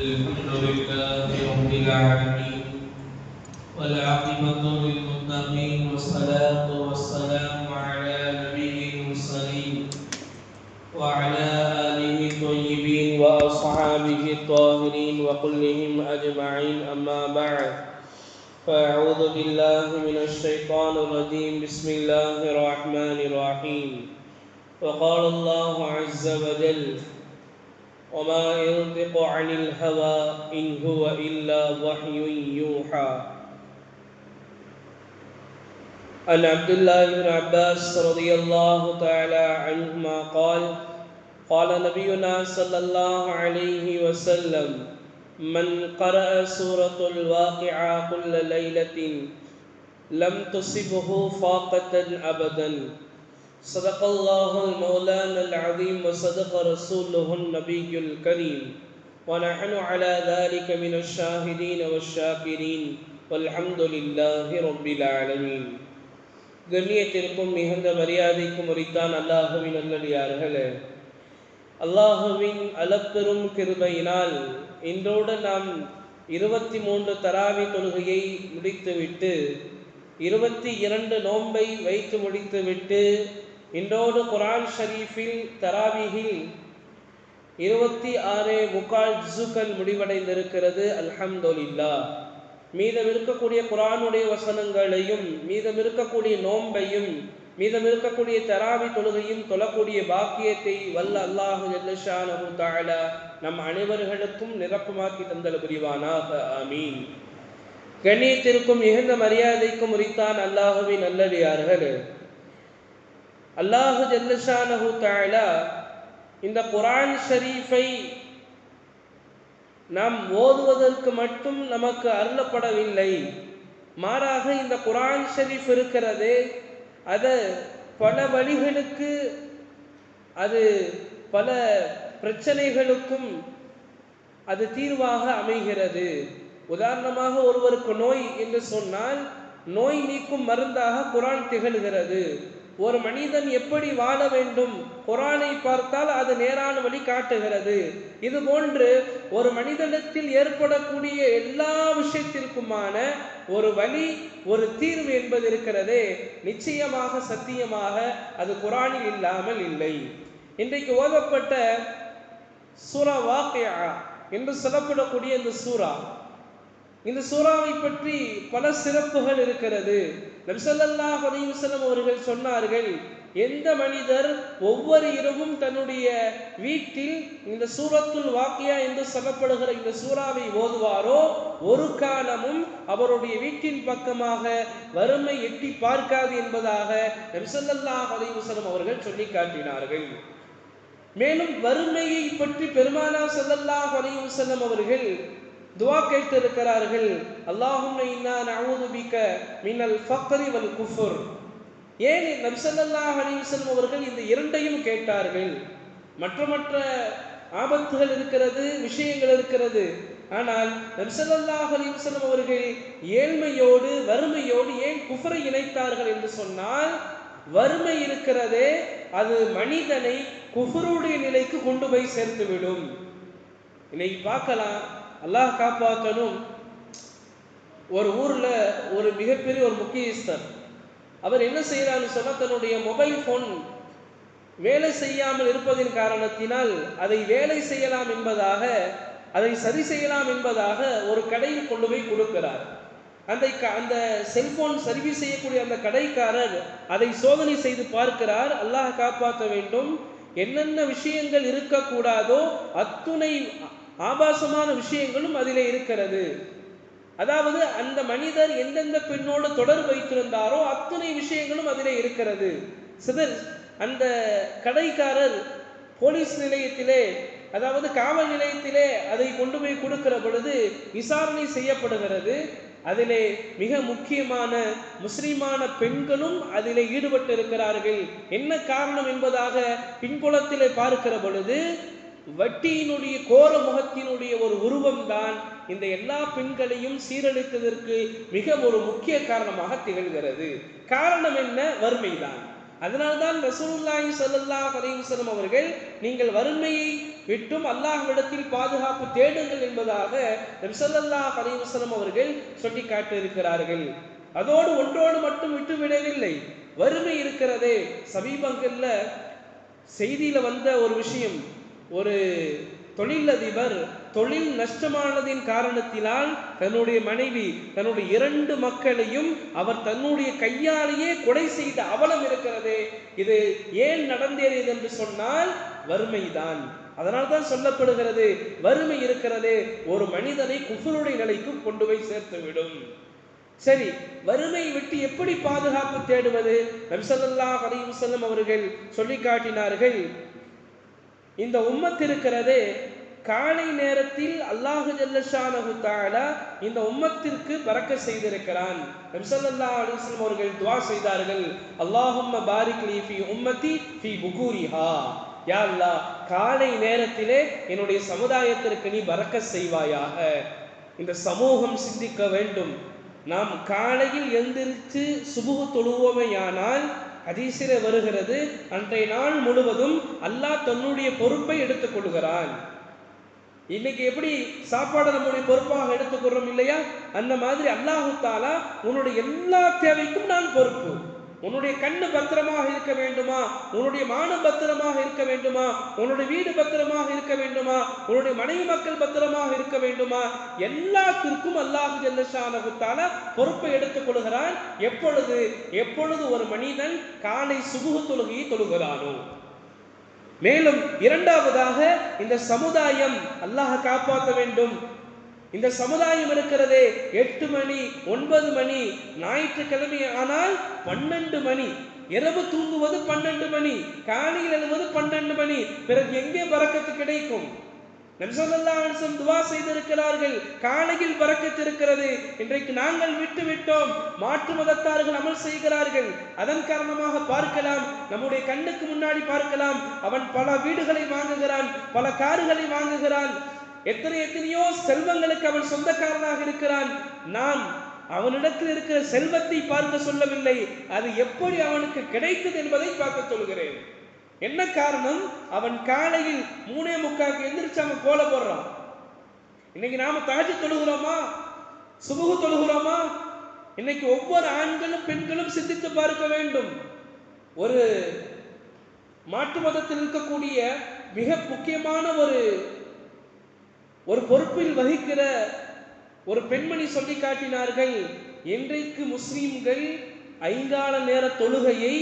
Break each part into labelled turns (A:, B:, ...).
A: الحمد لله رب العالمين والعاقبة للمتقين والصلاة والسلام على نبي المرسلين وعلى آله الطيبين وأصحابه الطاهرين وكلهم أجمعين أما بعد فأعوذ بالله من الشيطان الرجيم بسم الله الرحمن الرحيم وقال الله عز وجل وما ينطق عن الهوى إن هو إلا وحي يوحى. عن عبد الله بن عباس رضي الله تعالى عنهما قال قال نبينا صلى الله عليه وسلم من قرأ سورة الواقعة كل ليلة لم تصبه فاقة أبدا صدق الله المولانا العظيم وصدق رسوله النبي الكريم ونحن على ذلك من الشاهدين والشاكرين والحمد لله رب العالمين கண்ணியத்திற்கும் மிகுந்த மரியாதைக்கும் உரித்தான் அல்லாஹுவின் நல்லடியார்களே அல்லாஹுவின் அளப்பெரும் கிருபையினால் இன்றோடு நாம் இருபத்தி மூன்று தராவி தொழுகையை முடித்துவிட்டு இருபத்தி இரண்டு நோன்பை வைத்து முடித்துவிட்டு இன்றோடு குரான் ஷரீஃபில் தராவிகில் இருபத்தி ஆறு முக்கால் ஜுக்கள் முடிவடைந்திருக்கிறது. அல்ஹம்துலில்லா மீதம் இருக்கக்கூடிய குரானுடைய வசனங்களையும் மீதம் இருக்கக்கூடிய நோன்பையும் மீதம் இருக்கக்கூடிய தராவி தொழுகையும் தொழக்கூடிய பாக்கியத்தை வல்ல அல்லாஹு ஜல்லஷானஹு தஆலா நம் அனைவர்களுக்கும் நிரப்பமாக்கி தந்தல் புரிவானாக. ஆமீன். கண்ணியத்திற்கும் மிகுந்த மரியாதைக்கும் உரித்தான் அல்லாஹுவின் நல்லடியார்கள். அல்லாஹு ஜல்லஷானஹு தஆலா இந்த குரான் ஷரீஃபை நாம் ஓதுவதற்கு மட்டும் நமக்கு அருளப்படவில்லை. மாறாக இந்த குரான் ஷரீஃப் இருக்கிறது அது பல வழிகளுக்கு அது பல பிரச்சனைகளுக்கும் அது தீர்வாக அமைகிறது. உதாரணமாக ஒருவருக்கு நோய் என்று சொன்னால் நோய் நீக்கும் மருந்தாக குரான் திகழ்கிறது. ஒரு மனிதன் எப்படி வாழ வேண்டும்? குரானை பார்த்தால் அது நேரான வழி காட்டுகிறது. இது போன்று ஒரு மனிதனத்தில் ஏற்படக்கூடிய எல்லா விஷயத்திற்குமான ஒரு வழி ஒரு தீர்வு என்பது இருக்கிறதே. நிச்சயமாக சத்தியமாக அது குரானில் இல்லாமல் இல்லை. இன்றைக்கு ஓதப்பட்ட சூரா வாக்கியா என்று சொல்லப்படக்கூடிய இந்த சூரா. இந்த சூறாவை பற்றி பல சிறப்புகள் இருக்கிறது. நம்சல்லாஹ் அலிவசலம் அவர்கள் சொன்னார்கள் எந்த மனிதர் ஒவ்வொரு இரவும் தன்னுடைய வீட்டில் இந்த சூரத்துள் வாக்கியா என்று சொல்லப்படுகிற இந்த சூறாவை ஓதுவாரோ ஒரு காலமும் அவருடைய வீட்டின் பக்கமாக வறுமை எட்டி பார்க்காது என்பதாக நம்சல்லாஹ் அலிவசலம் அவர்கள் சொல்லி காட்டினார்கள். மேலும் வறுமையை பற்றி பெருமானா சல்லல்லாஹ் அலிவசல்லம் அவர்கள் துவா கேட்டிருக்கிறார்கள். அல்லாஹும் இன்னா நவுது பிக்க மின்னல் ஃபக்கரி வல் குஃபுர். ஏன் நபிசல்லாஹ் அலிவசல்லம் அவர்கள் இந்த இரண்டையும் கேட்டார்கள். மற்ற மற்ற ஆபத்துகள் இருக்கிறது விஷயங்கள் இருக்கிறது. ஆனால் நபிசல்லாஹ் அலிவசல்லம் அவர்கள் ஏழ்மையோடு வறுமையோடு ஏன் குஃபரை இணைத்தார்கள் என்று சொன்னால் வறுமை இருக்கிறதே அது மனிதனை குஃபருடைய நிலைக்கு கொண்டு போய் சேர்த்துவிடும். இன்னைக்கு பார்க்கலாம். அல்லாஹ் காப்பாற்றணும். ஒரு ஊரில் ஒரு மிகப்பெரிய ஒரு முக்கியஸ்தர் அவர் என்ன செய்கிறாருன்னு சொன்னால் தன்னுடைய மொபைல் ஃபோன் வேலை செய்யாமல் இருப்பதின் காரணத்தினால் அதை வேலை செய்யலாம் என்பதாக அதை சரி செய்யலாம் என்பதாக ஒரு கடையில் கொண்டு போய் கொடுக்கிறார். அந்த அந்த செல்போன் சர்வீஸ் செய்யக்கூடிய அந்த கடைக்காரர் அதை சோதனை செய்து பார்க்கிறார். அல்லாஹ் காப்பாற்ற வேண்டும். என்னென்ன விஷயங்கள் இருக்கக்கூடாதோ அத்துணை ஆபாசமான விஷயங்களும் அதிலே இருக்கிறது. அதாவது அந்த மனிதர் எந்தெந்த பெண்ணோடு தொடர்பு வைத்திருந்தாரோ அத்தனை விஷயங்களும் அதிலே இருக்கிறது. சிதர் அந்த கடைக்காரர் போலீஸ் நிலையத்திலே அதாவது காவல் நிலையத்திலே அதை கொண்டு போய் கொடுக்கிற பொழுது விசாரணை செய்யப்படுகிறது. அதிலே மிக முக்கியமான முஸ்லிமான பெண்களும் அதிலே ஈடுபட்டு இருக்கிறார்கள் என்ன காரணம் என்பதாக பின்புலத்திலே பார்க்கிற பொழுது வட்டியினுடைய கோர முகத்தினுடைய ஒரு உருவம்தான் இந்த எல்லா பெண்களையும் சீரழித்ததற்கு மிக ஒரு முக்கிய காரணமாக திகழ்கிறது. காரணம் என்ன? வறுமைதான். அதனால்தான் ரசூலுல்லாஹி ஸல்லல்லாஹு அலைஹி அவர்கள் நீங்கள் வறுமையை விட்டும் அல்லாஹ்விடத்தில் பாதுகாப்பு தேடுங்கள் என்பதாக நபிசல்லாஹ் அலிவசலம் அவர்கள் சொல்லி காட்டியிருக்கிறார்கள் அதோடு ஒன்றோடு மட்டும் விட்டு விடவில்லை. வறுமை இருக்கிறதே. சமீபங்கள்ல செய்தியில வந்த ஒரு விஷயம். ஒரு தொழிலதிபர் தொழில் நஷ்டமானதின் காரணத்தினால் தன்னுடைய மனைவி தன்னுடைய இரண்டு மக்களையும் அவர் தன்னுடைய கையாலேயே கொலை செய்த அவலம் இருக்கிறதே. இது ஏன் நடந்தேறியது என்று சொன்னால் வறுமைதான். அதனால் தான் சொல்லப்படுகிறது வறுமை இருக்கிறதே. ஒரு மனிதனை குஃபருடைய நிலைக்கு கொண்டு போய் சேர்த்துவிடும். சரி வறுமை விட்டு எப்படி பாதுகாப்பு தேடுவது? நபிசல்லாஹ் அலைஹி அவர்கள் சொல்லி காட்டினார்கள் இந்த உம்மத் இருக்கிறதே காலை நேரத்தில் அல்லாஹு ஜல்லஷானஹு தாலா இந்த உம்மத்திற்கு பறக்க செய்திருக்கிறான். நபி அலிஸ்லம் அவர்கள் துவா செய்தார்கள். அல்லாஹும்ம பாரிக் லீ ஃபி உம்மத்தி ஃபி புகூரிஹா. யா அல்லா காலை நேரத்திலே என்னுடைய சமுதாயத்திற்கு நீ பறக்க செய்வாயாக. இந்த சமூகம் சிந்திக்க வேண்டும். நாம் காலையில் எந்திரிச்சு சுபுகு தொழுவோமையானால் ஹதீஸிலே வருகிறது அன்றைய நாள் முழுவதும் அல்லாஹ் தன்னுடைய பொறுப்பை எடுத்துக் கொள்கிறான் இன்னைக்கு எப்படி சாப்பாடு நம்முடைய பொறுப்பாக எடுத்துக்கொள்றோம் இல்லையா? அந்த மாதிரி அல்லாஹு தாலா உன்னுடைய எல்லா தேவைக்கும் நான் பொறுப்பு. உன்னுடைய கண்ணு பத்திரமாக இருக்க வேண்டுமா? உன்னுடைய மானம் பத்திரமாக இருக்க வேண்டுமா? உன்னுடைய வீடு பத்திரமாக இருக்க வேண்டுமா? உன்னுடைய மனைவி மக்கள் பத்திரமாக இருக்க வேண்டுமா? எல்லாத்திற்கும் அல்லாஹு ஜல்லஷானகுத்தால பொறுப்பை எடுத்துக் கொள்கிறான். எப்பொழுது? எப்பொழுது ஒரு மனிதன் காலை சுகுகு தொழுகையை தொழுகிறானோ. மேலும் இரண்டாவதாக இந்த சமுதாயம் அல்லாஹ் காப்பாற்ற வேண்டும். இந்த சமுதாயம் இருக்கிறதே எட்டு மணி ஒன்பது மணி ஞாயிற்றுக்கிழமை ஆனால் பன்னெண்டு மணி. இரவு தூங்குவது பன்னெண்டு மணி காலையில் எழுவது பன்னெண்டு மணி. பிறகு எங்கே பறக்கத்து கிடைக்கும்? நபிசல்லாசம் துவா செய்திருக்கிறார்கள் காலையில் பறக்கத்து இருக்கிறது. இன்றைக்கு நாங்கள் விட்டு விட்டோம். மாற்று மதத்தார்கள் அமல் செய்கிறார்கள். அதன் காரணமாக பார்க்கலாம். நம்முடைய கண்ணுக்கு முன்னாடி பார்க்கலாம். அவன் பல வீடுகளை வாங்குகிறான் பல கார்களை வாங்குகிறான். எத்தனை எத்தனையோ செல்வங்களுக்கு அவன் சொந்தக்காரனாக இருக்கிறான். நான் அவனிடத்தில் இருக்கிற செல்வத்தை பார்க்க சொல்லவில்லை. அது எப்படி அவனுக்கு கிடைத்தது என்பதை பார்க்க சொல்கிறேன். என்ன காரணம்? அவன் காலையில் மூணே முக்காக்கு எந்திரிச்சு அவன் கோல போடுறான். இன்னைக்கு நாம தாஜி தொழுகிறோமா? சுபுகு தொழுகிறோமா? இன்னைக்கு ஒவ்வொரு ஆண்களும் பெண்களும் சிந்தித்து பார்க்க வேண்டும். ஒரு மாற்று மதத்தில் இருக்கக்கூடிய மிக முக்கியமான ஒரு ஒரு பொறுப்பில் வகிக்கிற ஒரு பெண்மணி சொல்லி காட்டினார்கள் இன்றைக்கு முஸ்லீம்கள் ஐந்தாள நேர தொழுகையை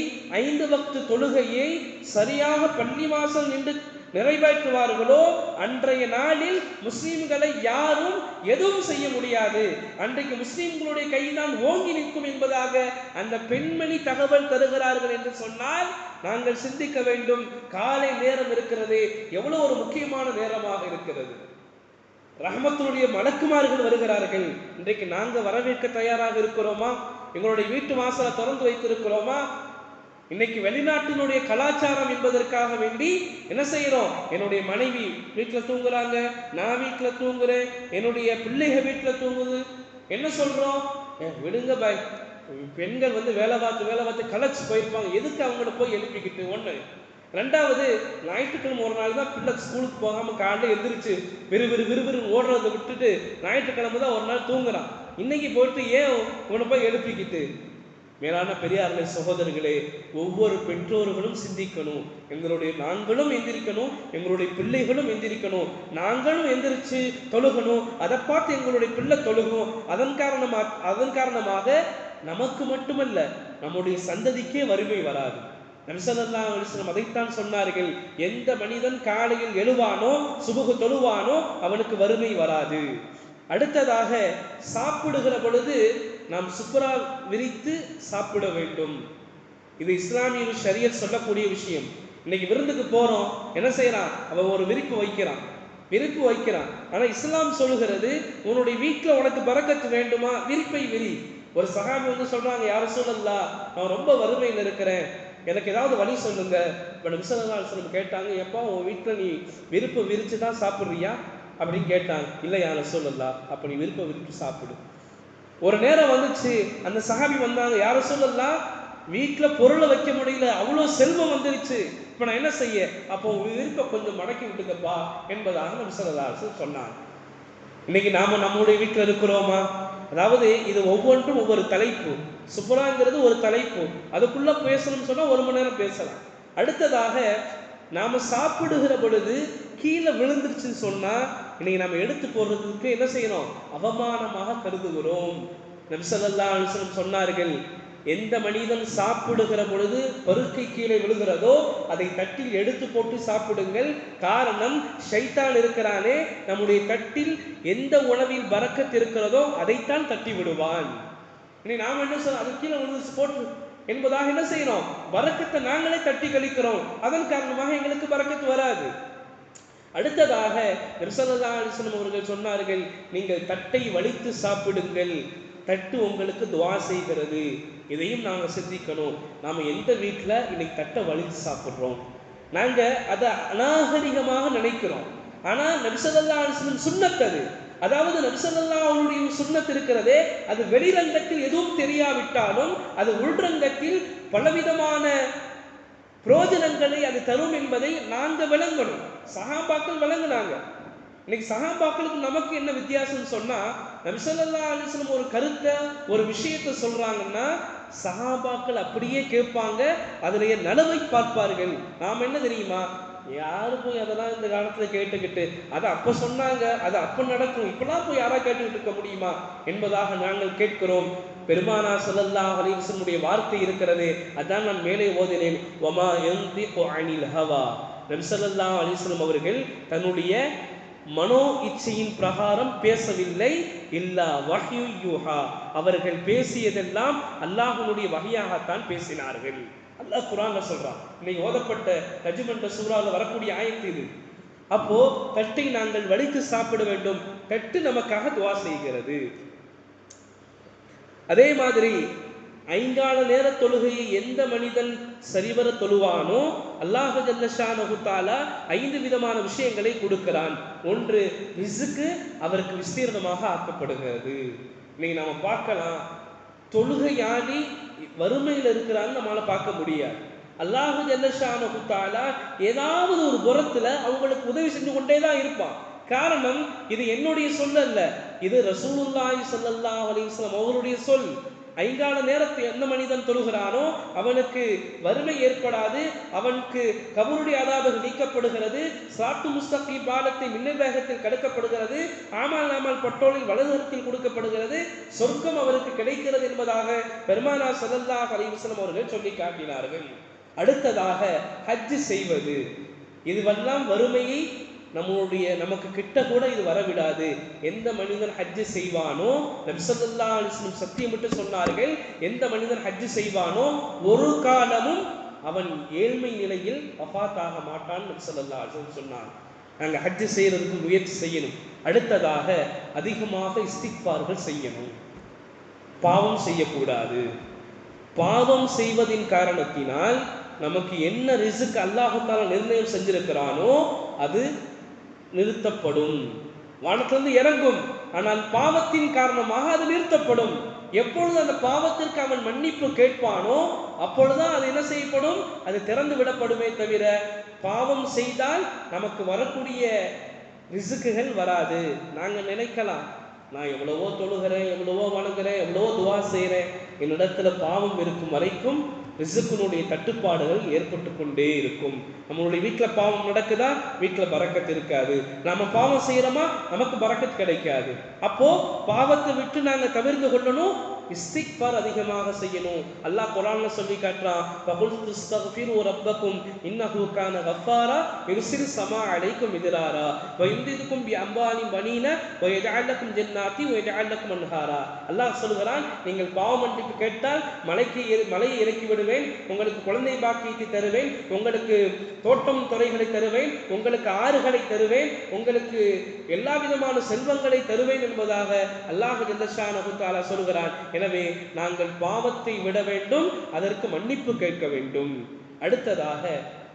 A: ஐந்து வக்து தொழுகையை சரியாக பள்ளிவாசல் நின்று நிறைவேற்றுவார்களோ அன்றைய நாளில் முஸ்லீம்களை யாரும் எதுவும் செய்ய முடியாது. அன்றைக்கு முஸ்லீம்களுடைய கைதான் ஓங்கி நிற்கும் என்பதாக அந்த பெண்மணி தகவல் தருகிறார்கள் என்று சொன்னால் நாங்கள் சிந்திக்க வேண்டும். காலை நேரம் இருக்கிறது. எவ்வளவு ஒரு முக்கியமான நேரமாக இருக்கிறது. ரஹமத்தினுடைய மலக்குமார்கள் வருகிறார்கள். இன்றைக்கு நாங்க வரவேற்க தயாராக இருக்கிறோமா? எங்களுடைய வீட்டு வாசலை திறந்து வைத்திருக்கிறோமா? இன்னைக்கு வெளிநாட்டினுடைய கலாச்சாரம் என்பதற்காக வேண்டி என்ன செய்யறோம் என்னுடைய மனைவி வீட்டில் தூங்குறாங்க நான் வீட்டில் தூங்குறேன் என்னுடைய பிள்ளைங்க வீட்டில் தூங்குது. என்ன சொல்றோம்? விடுங்க பாய். பெண்கள் வந்து வேலை பார்த்து வேலை பார்த்து களைச்சு போயிருப்பாங்க. எதுக்கு அவங்கள போய் எழுப்பிக்கிட்டு? ஒன்று ரெண்டாவது ஞாயிற்றுக்கிழமை ஒரு நாள் தான் பிள்ளை ஸ்கூலுக்கு போகாமல் காலையில் எழுந்திரிச்சு விறு விறு விறுவிறு ஓடுறதை விட்டுட்டு ஞாயிற்றுக்கிழமை தான் ஒரு நாள் தூங்குறான். இன்னைக்கு போயிட்டு ஏன் உன்னை போய் எழுப்பிக்கிட்டு? மேலான பெரியார்களே சகோதரர்களே ஒவ்வொரு பெற்றோர்களும் சிந்திக்கணும். எங்களுடைய நாங்களும் எந்திரிக்கணும் எங்களுடைய பிள்ளைகளும் எந்திரிக்கணும். நாங்களும் எந்திரிச்சு தொழுகணும். அதை பார்த்து எங்களுடைய பிள்ளை தொழுகும். அதன் காரணமாக அதன் காரணமாக நமக்கு மட்டுமல்ல நம்முடைய சந்ததிக்கே வறுமை வராது. நபிசல்லா அலிஸ்லம் அதைத்தான் சொன்னார்கள். எந்த மனிதன் காலையில் எழுவானோ சுபுகு தொழுவானோ அவனுக்கு வறுமை வராது. அடுத்ததாக சாப்பிடுகிற பொழுது நாம் சுப்புரா விரித்து சாப்பிட வேண்டும். இது இஸ்லாமிய ஷரியர் சொல்லக்கூடிய விஷயம். இன்னைக்கு விருந்துக்கு போறோம் என்ன செய்யறான் அவன் ஒரு விரிப்பு வைக்கிறான். விரிப்பு வைக்கிறான். ஆனா இஸ்லாம் சொல்லுகிறது உன்னுடைய வீட்டில் உனக்கு பறக்கத்து வேண்டுமா? விரிப்பை விரி. ஒரு சகாபி வந்து சொல்றாங்க யாரும் சொல்லலா நான் ரொம்ப வறுமையில் இருக்கிறேன். எனக்கு ஏதாவது வழி சொல்லுங்க. இப்போ விசலநாள் கேட்டாங்க எப்போ உன் வீட்டில் நீ விருப்பம் விரிச்சு தான் சாப்பிட்றியா? அப்படின்னு கேட்டாங்க. இல்லை யாரை சொல்லலா. அப்போ நீ விருப்பம் விரிச்சு சாப்பிடு. ஒரு நேரம் வந்துச்சு. அந்த சஹாபி வந்தாங்க. யாரை சொல்லலாம் வீட்டில் பொருளை வைக்க முடியல. அவ்வளோ செல்வம் வந்துருச்சு. இப்போ நான் என்ன செய்ய? அப்போ உன் விருப்பம் கொஞ்சம் மடக்கி விட்டுக்கப்பா என்பதாக நபி ஸல்லல்லாஹு அலைஹி இன்னைக்கு நாம நம்முடைய வீட்டில் இருக்கிறோமா? அதாவது இது ஒவ்வொன்றும் ஒவ்வொரு தலைப்பு. சுப்ராங்கிறது ஒரு தலைப்பு. அதுக்குள்ள பேசணும்னு சொன்னால் ஒரு மணி நேரம் பேசலாம். அடுத்ததாக நாம் சாப்பிடுகிற பொழுது கீழே விழுந்துருச்சுன்னு சொன்னால் இன்னைக்கு நம்ம எடுத்து போடுறதுக்கு என்ன செய்யணும் அவமானமாக கருதுகிறோம். நபி சொன்னார்கள் எந்த மனிதன் சாப்பிடுகிற பொழுது பருக்கை கீழே விழுகிறதோ அதை தட்டில் எடுத்து போட்டு சாப்பிடுங்கள். காரணம் ஷைத்தான் இருக்கிறானே நம்முடைய தட்டில் எந்த உணவில் பறக்கத்து இருக்கிறதோ அதைத்தான் தட்டி விடுவான். இனி நாம் என்ன சொல்ல அது கீழே விழுந்து போட்டு என்பதாக என்ன செய்யணும் வரக்கத்தை நாங்களே தட்டி கழிக்கிறோம். அதன் காரணமாக எங்களுக்கு பறக்கத்து வராது. அடுத்ததாக நிர்சல்லா அலிஸ்லம் அவர்கள் சொன்னார்கள் நீங்கள் தட்டை வலித்து சாப்பிடுங்கள். தட்டு உங்களுக்கு துவா செய்கிறது. இதையும் நாங்கள் சிந்திக்கணும். நாம் எந்த வீட்டில் இன்னைக்கு தட்டை வலித்து சாப்பிட்றோம்? நாங்கள் அதை அநாகரிகமாக நினைக்கிறோம். ஆனால் நபிசல்லா அலிஸ்லம் சுண்ணத் அது. அதாவது நபிசல்லா அவருடைய சுண்ணத் இருக்கிறதே அது வெளிரங்கத்தில் எதுவும் தெரியாவிட்டாலும் அது உள்ரங்கத்தில் பலவிதமான புரோஜனங்களை அது தரும் என்பதை நாங்கள் விளங்கணும். சகாபாக்கள் விளங்குனாங்க. இன்னைக்கு சகாபாக்களுக்கு நமக்கு என்ன வித்தியாசம்னு சொன்னா நபிசல்லா அலிஸ்லம் ஒரு கருத்தை ஒரு விஷயத்தை சொல்றாங்கன்னா சகாபாக்கள் அப்படியே கேட்பாங்க அதனுடைய நலவை பார்ப்பார்கள். நாம் என்ன தெரியுமா? யாரு போய் அதெல்லாம் இந்த காலத்துல கேட்டுக்கிட்டு அதை அப்ப சொன்னாங்க அது அப்ப நடக்கும் இப்பெல்லாம் போய் யாரா கேட்டுக்கிட்டு இருக்க முடியுமா? என்பதாக நாங்கள் கேட்கிறோம். பெருமானா ஸல்லல்லாஹு அலைஹி வார்த்தை இருக்கிறது அதான் நான் மேலே ஓதினேன். ஒமா எந்தி அனில் ஹவா. நபி அலிஸ்லம் அவர்கள் தன்னுடைய மனோ இச்சையின் பிரகாரம் பேசவில்லை. இல்லா வஹ்யு யூஹா. அவர்கள் பேசியதெல்லாம் அல்லாஹனுடைய வகையாகத்தான் பேசினார்கள். அல்லாஹ் குரான்ல சொல்றான். இன்னைக்கு ஓதப்பட்ட நஜ்மன்ற சூறாவில் வரக்கூடிய ஆயத்து இது. அப்போ தட்டை நாங்கள் வலித்து சாப்பிட வேண்டும். தட்டு நமக்காக துவா செய்கிறது. அதே மாதிரி ஐங்கால நேர தொழுகையை எந்த மனிதன் சரிவர தொழுவானோ அல்லாஹு ஜல்லஷானஹு தஆலா ஐந்து விதமான விஷயங்களை கொடுக்கிறான். ஒன்று ரிசுக்கு அவருக்கு விஸ்தீர்ணமாக ஆக்கப்படுகிறது. இன்னைக்கு நாம பார்க்கலாம். தொழுகையாளி வறுமையில் இருக்கிறான்னு நம்மளால பார்க்க முடியாது. அல்லாஹு ஜல்லஷானஹு தஆலா ஏதாவது ஒரு புறத்துல அவங்களுக்கு உதவி செஞ்சு கொண்டே தான் இருப்பான். காரணம் இது என்னுடைய சொல்லல்ல. இது ரசூலுல்லாஹி சல்லல்லாஹு அலைஹி வஸல்லம் அவருடைய சொல். ஐங்கால நேரத்தை எந்த மனிதன் தொழுகிறானோ அவனுக்கு வறுமை ஏற்படாது அவனுக்கு கபருடைய அதாவது நீக்கப்படுகிறது சாட்டு முஸ்தகி பாலத்தை மின்னல் வேகத்தில் கடுக்கப்படுகிறது ஆமால் நாமல் பட்டோலில் வலதுகரத்தில் கொடுக்கப்படுகிறது சொர்க்கம் அவருக்கு கிடைக்கிறது என்பதாக பெருமானா ஸல்லல்லாஹு அலைஹி அவர்கள் சொல்லி காட்டினார்கள். அடுத்ததாக ஹஜ் செய்வது. இதுவெல்லாம் வறுமையை நம்மளுடைய நமக்கு கிட்ட கூட இது வரவிடாது. எந்த மனிதன் ஹஜ்ஜு செய்வானோ நபிசல்லா அலிஸ்லம் சத்தியமிட்டு சொன்னார்கள் எந்த மனிதன் ஹஜ்ஜு செய்வானோ ஒரு காலமும் அவன் ஏழ்மை நிலையில் வஃபாத்தாக மாட்டான் நபிசல்லா அலிஸ்லம் சொன்னான். நாங்கள் ஹஜ்ஜு செய்யறதுக்கு முயற்சி செய்யணும். அடுத்ததாக அதிகமாக இஸ்திக்பார்கள் செய்யணும். பாவம் செய்யக்கூடாது. பாவம் செய்வதின் காரணத்தினால் நமக்கு என்ன ரிசுக்கு அல்லாஹால நிர்ணயம் செஞ்சிருக்கிறானோ அது நிறுத்தப்படும். வானத்திலிருந்து இறங்கும். ஆனால் பாவத்தின் காரணமாக அது நிறுத்தப்படும். எப்பொழுது அந்த பாவத்திற்கு அவன் மன்னிப்பு கேட்பானோ அப்பொழுதுதான் அது என்ன செய்யப்படும்? அது திறந்து விடப்படுமே தவிர பாவம் செய்தால் நமக்கு வரக்கூடிய ரிசுக்குகள் வராது. நாங்கள் நினைக்கலாம். நான் எவ்வளவோ தொழுகிறேன் எவ்வளவோ வணங்குறேன் எவ்வளவோ துவா செய்கிறேன் என்னிடத்துல பாவம் இருக்கும் வரைக்கும் ரிசுக்கினுடைய தட்டுப்பாடுகள் ஏற்பட்டு கொண்டே இருக்கும். நம்மளுடைய வீட்டில் பாவம் நடக்குதா? வீட்டில் பறக்கத்து இருக்காது. நாம பாவம் செய்கிறோமா நமக்கு பறக்கத்து கிடைக்காது. அப்போ பாவத்தை விட்டு நாங்கள் தவிர்த்து கொள்ளணும் இஸ்திக்பார் அதிகமாக செய்யணும். அல்லாஹ் குரான்ல சொல்லி காட்டுறான் பகுல் துஸ்தக்ஃபிரு ரப்பக்கும் இன்னஹு கான கஃபாரா யுர்சில் சமா அலைக்கும் எதிராரா வயுந்திதுக்கும் பி அம்பானி பனீன வயஜஅலக்கும் ஜென்னாத்தி வயஜஅலக்கும் அன்ஹாரா. அல்லாஹ் சொல்கிறான் நீங்கள் பாவ மன்னிப்பு கேட்டால் மலைக்கு மலையை இறக்கி விடுவேன் உங்களுக்கு குழந்தை பாக்கியத்தை தருவேன் உங்களுக்கு தோட்டம் துறைகளை தருவேன் உங்களுக்கு ஆறுகளை தருவேன் உங்களுக்கு எல்லா விதமான செல்வங்களை தருவேன் என்பதாக அல்லாஹ் ஜல்லஷானஹு தஆலா சொல்கிறான் எனவே நாங்கள் பாவத்தை விட வேண்டும் அதற்கு மன்னிப்பு கேட்க வேண்டும். அடுத்ததாக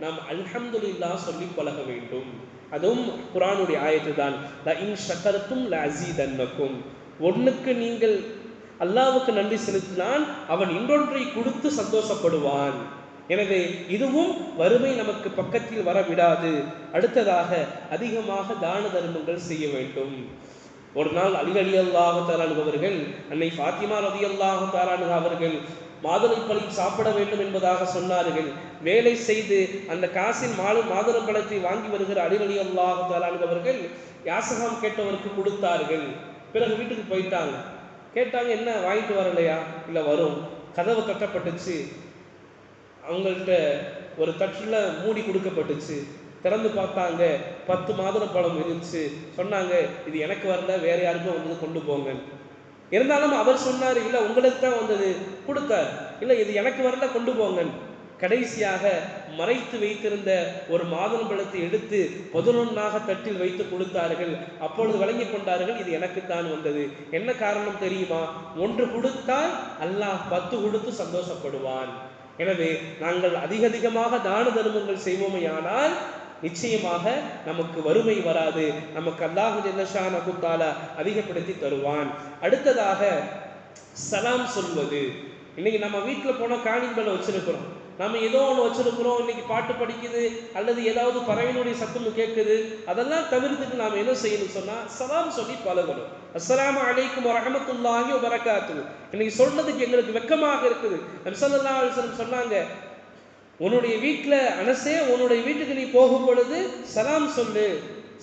A: நாம் அல்ஹம்துல்லா சொல்லி பழக வேண்டும். அதுவும் குரானுடைய ஆயத்து தான் ல இன் ஷக்கரத்தும் ல அஸீதன்னக்கும் ஒண்ணுக்கு நீங்கள் அல்லாவுக்கு நன்றி செலுத்தினால் அவன் இன்னொன்றை கொடுத்து சந்தோஷப்படுவான். எனவே இதுவும் வறுமை நமக்கு பக்கத்தில் வர விடாது. அடுத்ததாக அதிகமாக தான தர்மங்கள் செய்ய வேண்டும். ஒரு நாள் அலி அலி அல்லாஹு தாலானு அவர்கள் அன்னை ஃபாத்திமா ரதி அல்லாஹு தாலானு அவர்கள் மாதுளை சாப்பிட வேண்டும் என்பதாக சொன்னார்கள். வேலை செய்து அந்த காசின் மாடு மாதுளை பழத்தை வாங்கி வருகிற அலி அலி அல்லாஹு தாலானு அவர்கள் யாசகம் கேட்டவருக்கு கொடுத்தார்கள். பிறகு வீட்டுக்கு போயிட்டாங்க. கேட்டாங்க என்ன வாங்கிட்டு வரலையா? இல்லை வரும். கதவு கட்டப்பட்டுச்சு அவங்கள்ட்ட ஒரு தட்டில் மூடி கொடுக்கப்பட்டுச்சு. திறந்து பார்த்தாங்க. பத்து மாதுளை பழம் இருந்துச்சு. சொன்னாங்க இது எனக்கு வரல வேற யாருக்கும் வந்தது கொண்டு போங்க. இருந்தாலும் அவர் சொன்னார் இல்லை உங்களுக்கு தான் வந்தது. கொடுத்தார் இல்லை இது எனக்கு வரல கொண்டு போங்க. கடைசியாக மறைத்து வைத்திருந்த ஒரு மாதுளம் பழத்தை எடுத்து பொதுநொன்னாக தட்டில் வைத்து கொடுத்தார்கள். அப்பொழுது வழங்கி கொண்டார்கள் இது எனக்குத்தான் வந்தது. என்ன காரணம் தெரியுமா? ஒன்று கொடுத்தால் அல்லாஹ் பத்து கொடுத்து சந்தோஷப்படுவான். எனவே நாங்கள் அதிக அதிகமாக தான தர்மங்கள் செய்வோமே ஆனால் நிச்சயமாக நமக்கு வறுமை வராது. நமக்கு அல்லாஹு ஜெல்லஷான குத்தால அதிகப்படுத்தி தருவான். அடுத்ததாக சலாம் சொல்வது. இன்னைக்கு நம்ம வீட்டில் போனால் காணிங் வச்சிருக்கிறோம். நம்ம ஏதோ ஒன்று வச்சிருக்கிறோம். இன்னைக்கு பாட்டு படிக்குது அல்லது ஏதாவது பறவையினுடைய சத்தம் கேட்குது அதெல்லாம் தவிர்த்துட்டு நாம் என்ன செய்யணும் சொன்னால் சலாம் சொல்லி பழகணும். அழைக்கும் அலைக்கும் வரஹமத்துல்லாஹி வரகாத்து இன்னைக்கு சொல்றதுக்கு எங்களுக்கு வெக்கமாக இருக்குது. சொன்னாங்க உன்னுடைய வீட்டில் அனசே உன்னுடைய வீட்டுக்கு நீ போகும் பொழுது சலாம் சொல்லு.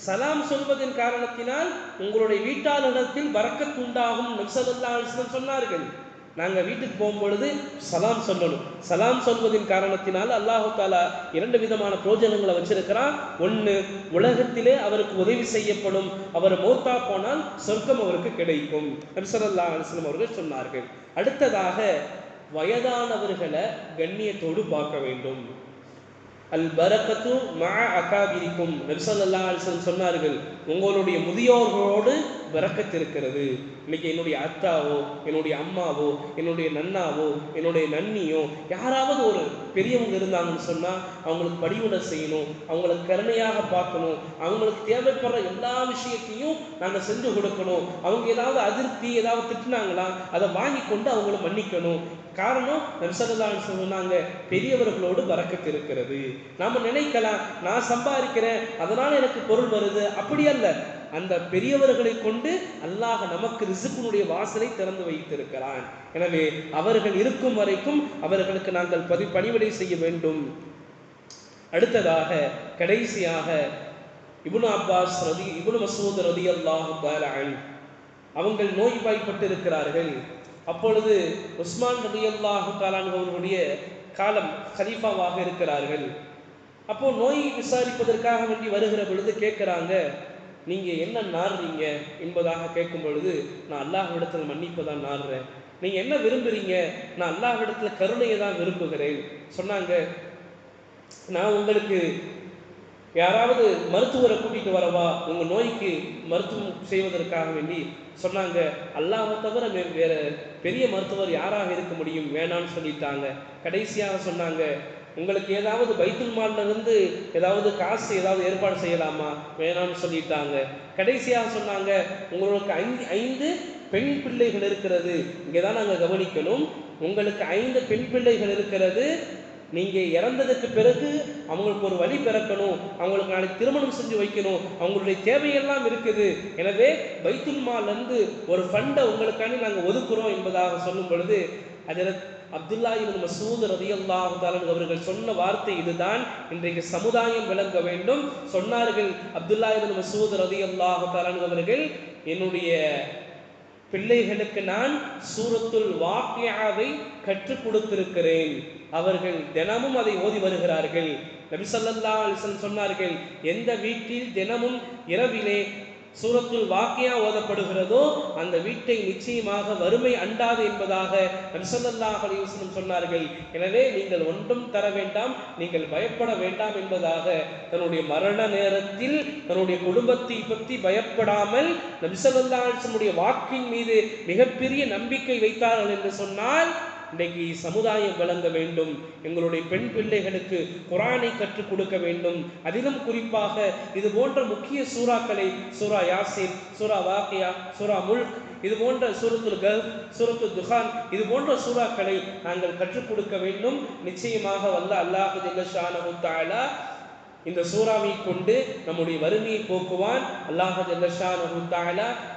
A: சலாம் சொல்வதன் காரணத்தினால் உங்களுடைய வீட்டாளரிடத்தில் வரக்கத்து உண்டாகும். அலிஸ்லம் சொன்னார்கள். நாங்கள் வீட்டுக்கு போகும்பொழுது சலாம் சொல்லணும். சலாம் சொல்வதின் காரணத்தினால் அல்லாஹு தாலா இரண்டு விதமான பிரோஜனங்களை வச்சிருக்கிறான். ஒன்று உலகத்திலே அவருக்கு உதவி செய்யப்படும். அவர் மௌத்தா போனால் சொர்க்கம் அவருக்கு கிடைக்கும். நபிசல்லா அலிஸ்லம் அவர்கள் சொன்னார்கள். அடுத்ததாக வயதானவர்களை கண்ணியத்தோடு பார்க்க வேண்டும். அல் பரக்கத்து மா அகாபிரிக்கும். நபிசல்லா அலிஸ்லம் சொன்னார்கள் உங்களுடைய முதியோர்களோடு பிறக்கத்திருக்கிறது. இருக்கிறது இன்னைக்கு என்னுடைய அத்தாவோ என்னுடைய அம்மாவோ என்னுடைய நன்னாவோ என்னுடைய நன்னியோ யாராவது ஒரு பெரியவங்க இருந்தாங்கன்னு சொன்னால் அவங்களுக்கு படிவுட செய்யணும் அவங்களுக்கு கருணையாக பார்க்கணும் அவங்களுக்கு தேவைப்படுற எல்லா விஷயத்தையும் நாங்கள் செஞ்சு கொடுக்கணும் அவங்க ஏதாவது அதிருப்தி ஏதாவது திட்டினாங்களா அதை வாங்கி கொண்டு அவங்கள மன்னிக்கணும். காரணம் நம்சல்லான்னு சொன்னாங்க பெரியவர்களோடு வரக்கத்து இருக்கிறது நாம நினைக்கலாம் நான் சம்பாதிக்கிறேன் அதனால எனக்கு பொருள் வருது அப்படி அல்ல. அந்த பெரியவர்களை கொண்டு அல்லாஹ் நமக்கு ரிசுக்குனுடைய வாசலை திறந்து வைத்திருக்கிறான். எனவே அவர்கள் இருக்கும் வரைக்கும் அவர்களுக்கு நாங்கள் பதி பணிவிடை செய்ய வேண்டும். அடுத்ததாக கடைசியாக இபுன் அப்பாஸ் ரதி இபுன் மசூத் ரதி அல்லாஹு அவங்கள் நோய்வாய்ப்பட்டு இருக்கிறார்கள் அப்பொழுது உஸ்மான் ரதி அல்லாஹு அவர்களுடைய காலம் கலீஃபாவாக இருக்கிறார்கள். அப்போ நோய் விசாரிப்பதற்காக வேண்டி வருகிற பொழுது கேட்குறாங்க நீங்கள் என்ன நாடுறீங்க என்பதாக கேட்கும் பொழுது நான் அல்லாஹ்விடத்தில் மன்னிப்பு தான் நாடுறேன் நீங்கள் என்ன விரும்புறீங்க? நான் அல்லாஹ்விடத்தில் கருணையை தான் விரும்புகிறேன். சொன்னாங்க. நான் உங்களுக்கு யாராவது மருத்துவரை கூட்டிகிட்டு வரவா? உங்கள் நோய்க்கு மருத்துவம் செய்வதற்காக வேண்டி. சொன்னாங்க. அல்லாஹை தவிர வேறு பெரிய மருத்துவர் யாராக இருக்க முடியும்? வேணான்னு சொல்லிட்டாங்க. கடைசியாக சொன்னாங்க. உங்களுக்கு ஏதாவது பைத்துல் மால்ல இருந்து ஏதாவது காசு ஏதாவது ஏற்பாடு செய்யலாமா? வேணாம்னு சொல்லிட்டாங்க. கடைசியாக சொன்னாங்க உங்களுக்கு ஐந்து ஐந்து பெண் பிள்ளைகள் இருக்கிறது. இங்கே தான் நாங்கள் கவனிக்கணும். உங்களுக்கு ஐந்து பெண் பிள்ளைகள் இருக்கிறது. நீங்கள் இறந்ததுக்கு பிறகு அவங்களுக்கு ஒரு வழி பிறக்கணும். அவங்களுக்கு நாளைக்கு திருமணம் செஞ்சு வைக்கணும். அவங்களுடைய தேவையெல்லாம் இருக்குது. எனவே பைத்துல் மால்ல ஒரு ஃபண்டை உங்களுக்காண்டி நாங்கள் ஒதுக்குறோம் என்பதாக சொல்லும் பொழுது அதில் அப்துல்லா இவன் மசூத் ரதி அல்லாஹு அவர்கள் சொன்ன வார்த்தை இதுதான். இன்றைக்கு சமுதாயம் விளங்க வேண்டும். சொன்னார்கள் அப்துல்லா இவன் மசூத் ரதி அல்லாஹு அவர்கள் என்னுடைய பிள்ளைகளுக்கு நான் சூரத்துல் வாக்கியாவை கற்றுக் கொடுத்திருக்கிறேன். அவர்கள் தினமும் அதை ஓதி வருகிறார்கள். நபிசல்லா அலிசன் சொன்னார்கள் எந்த வீட்டில் தினமும் இரவிலே சூரத்துல் வாக்கியா ஓதப்படுகிறதோ அந்த வீட்டை நிச்சயமாக வறுமை அண்டாது என்பதாக நபிசல்லாஹ் அலிவசனம் சொன்னார்கள். எனவே நீங்கள் ஒன்றும் தர வேண்டாம் நீங்கள் பயப்பட வேண்டாம் என்பதாக தன்னுடைய மரண நேரத்தில் தன்னுடைய குடும்பத்தை பற்றி பயப்படாமல் நபிசல்லா வாக்கின் மீது மிகப்பெரிய நம்பிக்கை வைத்தார்கள் என்று சொன்னால் இன்றைக்கு சமுதாயம் விளங்க வேண்டும். எங்களுடைய பெண் பிள்ளைகளுக்கு குரானை கற்றுக் கொடுக்க வேண்டும். அதிலும் குறிப்பாக இது போன்ற முக்கிய சூறாக்களை சூரா யாசின் சூரா வாக்கியா சூரா முல்க் இது போன்ற சூரத்துல் கல் சூரத்து துஹான் இது போன்ற சூறாக்களை நாங்கள் கற்றுக் கொடுக்க வேண்டும். நிச்சயமாக வல்ல அல்லாஹு ஜல்லஷானு தாலா இந்த சூறாவை கொண்டு நம்முடைய வறுமையை போக்குவான். அல்லாஹ் ஜல்லஷானு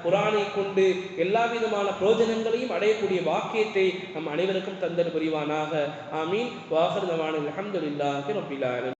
A: குரானை கொண்டு எல்லா விதமான பிரோஜனங்களையும் அடையக்கூடிய வாக்கியத்தை நம் அனைவருக்கும் தந்தர் புரிவானாக. ஆமீன். வாஹர் நவான் அலமதுல்லாஹி ரபில்